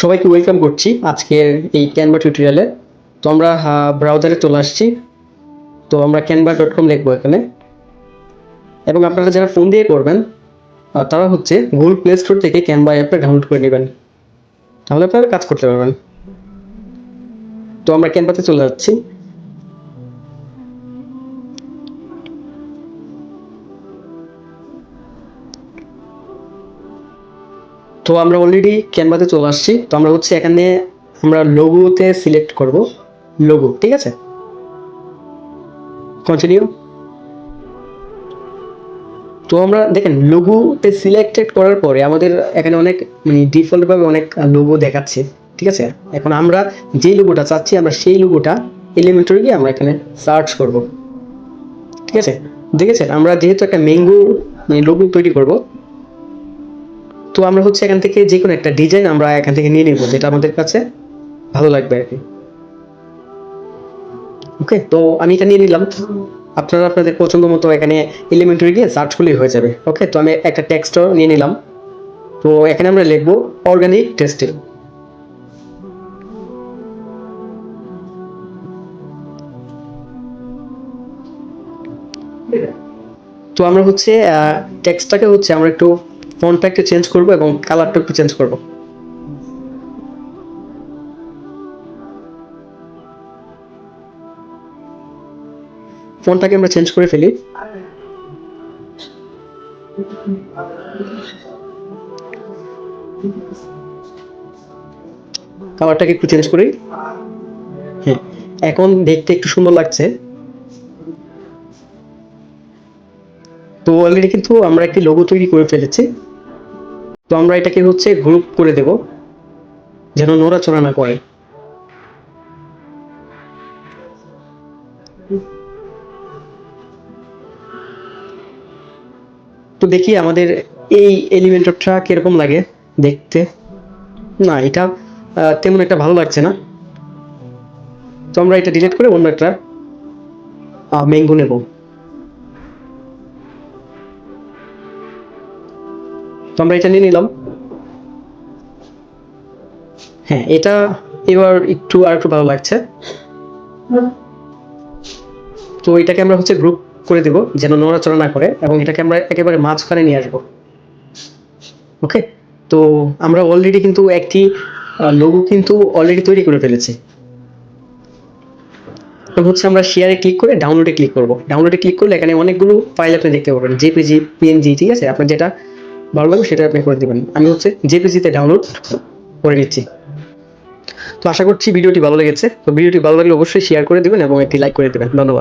সবাইকে ওয়েলকাম করছি আজকের এই ক্যানভা টিউটোরিয়ালে তো আমরা ব্রাউজারে চলে আসছি। তো আমরা ক্যানভা ডট কম লিখব এখানে। এবং আপনারা যারা ফোন দিয়ে করবেন তারা হচ্ছে গুগল প্লে স্টোর থেকে ক্যানভা অ্যাপটা ডাউনলোড করে নেবেন। তাহলে আপনারা কাজ করতে পারবেন। তো আমরা ক্যানভাতে চলে যাচ্ছি। তো আমরা অলরেডি ক্যানভাতে চলে আসছি। তো আমরা হচ্ছে এখানে আমরা লোগোতে সিলেক্ট করব। লোগো ঠিক আছে? কন্টিনিউ তো আমরা দেখেন লোগোতে সিলেক্টেড করার পরে আমাদের এখানে অনেক মানে ডিফল্টভাবে অনেক লোগো দেখাচ্ছে, ঠিক আছে? এখন আমরা যে লোগোটা চাচ্ছি, আমরা সেই লোগোটা এলিমেন্টরি গিয়ে আমরা এখানে সার্চ করব। ঠিক আছে? দেখেছেন? আমরা যেহেতু একটা ম্যাঙ্গো মানে লোগো তৈরি করব তো আমরা হচ্ছে এখান থেকে যে কোনো একটা ডিজাইন আমরা এখান থেকে নিয়ে নেব, যেটা আমাদের কাছে ভালো লাগবে আর কি। ওকে তো আমি এটা নিয়ে নিলাম। আপনারা আপনাদের পছন্দ মতো এখানে এলিমেন্টারি গিয়ে সার্চ করলেই হয়ে যাবে। ওকে তো আমি একটা টেক্সটও নিয়ে নিলাম। তো এখানে আমরা লিখব অর্গানিক টেস্টিং তো আমরা হচ্ছে টেক্সটটাকে হচ্ছে আমরা একটু ফন্টটা একটু চেঞ্জ করব এবং কালারটা একটু চেঞ্জ করব। ফোনটাকে আমরা চেঞ্জ করে ফেলি। কালারটাকে একটু চেঞ্জ করি। হ্যাঁ এখন দেখতে একটু সুন্দর লাগছে। তো অলরেডি কিন্তু আমরা একটি লোগো তৈরি করে ফেলেছি। তো আমরা এটাকে হচ্ছে গ্রুপ করে দেব, যেন নড়াচড়া না করে। তো দেখি আমাদের এই এলিমেন্টটা কীরকম লাগে দেখতে। না, এটা তেমন একটা ভালো লাগছে না। তো আমরা এটা ডিলিট করে অন্য একটা ম্যাঙ্গো নেব। তো আমরা এটা নিয়ে নিলাম। হ্যাঁ এটা এবার একটু আর একটু ভালো লাগছে। তো এটাকে আমরা হচ্ছে গ্রুপ করে দেব, যেন নড়াচড়া না করে, এবং এটাকে আমরা একেবারে মাঝখানে নিয়ে আসব। ওকে তো আমরা অলরেডি কিন্তু একটি লোগো কিন্তু অলরেডি তৈরি করে ফেলেছি। হচ্ছে আমরা শেয়ারে ক্লিক করে ডাউনলোডে ক্লিক করব। ডাউনলোডে ক্লিক করলে এখানে অনেকগুলো ফাইল আপনি দেখতে পাবেন জেপিজি পিএনজি ঠিক আছে? আপনার যেটা ভালো লাগবে, সেটা আপনি করে দেবেন। আমি হচ্ছে জেপিসিতে ডাউনলোড করে নিচ্ছি। তো আশা করছি ভিডিওটি ভালো লেগেছে। তো ভিডিওটি ভালো লাগলে অবশ্যই শেয়ার করে দেবেন এবং একটি লাইক করে দেবেন। ধন্যবাদ।